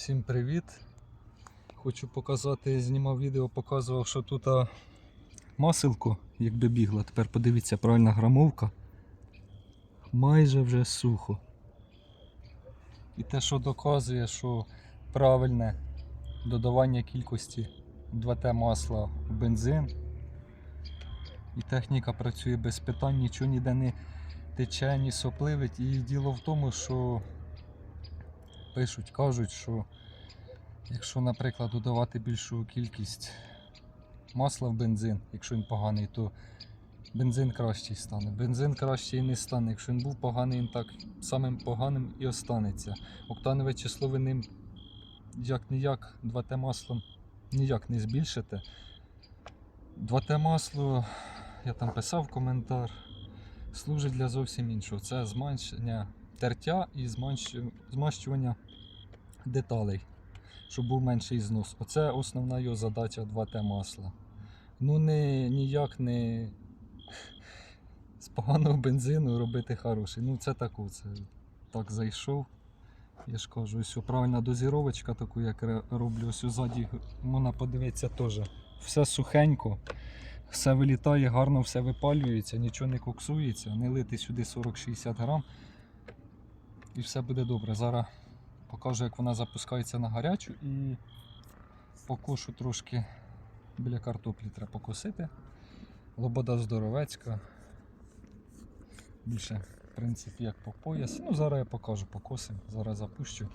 Всім привіт! Хочу показати, знімав відео, показував, що тут а, маселко, якби бігла. Тепер подивіться, правильна грамовка. Майже вже сухо. І те, що доказує, що правильне додавання кількості 2Т масла в бензин. І техніка працює без питань, нічого ніде не тече, ні сопливить. І діло в тому, що пишуть, кажуть, що якщо, наприклад, додавати більшу кількість масла в бензин, якщо він поганий, то бензин кращий стане. Бензин кращий не стане. Якщо він був поганий, він так самим поганим і останеться. Октанове число ви ним як ніяк 2Т маслом ніяк не збільшите. 2Т масло, я там писав коментар, служить для зовсім іншого. Це зменшення тертя і змащування деталей, щоб був менший знос. Оце основна його задача 2Т масла. Ну не ніяк не з поганого бензину робити хороший. Ну це таку, це так зайшов. Я ж кажу, ось правильна дозіровочка, таку, як роблю ось ззаді, можна подивитися теж. Все сухенько, все вилітає, гарно все випалюється, нічого не коксується, не лити сюди 40-60 грам. І все буде добре. Зараз покажу, як вона запускається на гарячу і покошу трошки біля картоплі треба покосити. Лобода здоровецька. Більше, в принципі, як по пояс. Ну, зараз я покажу, покосим. Зараз запущу.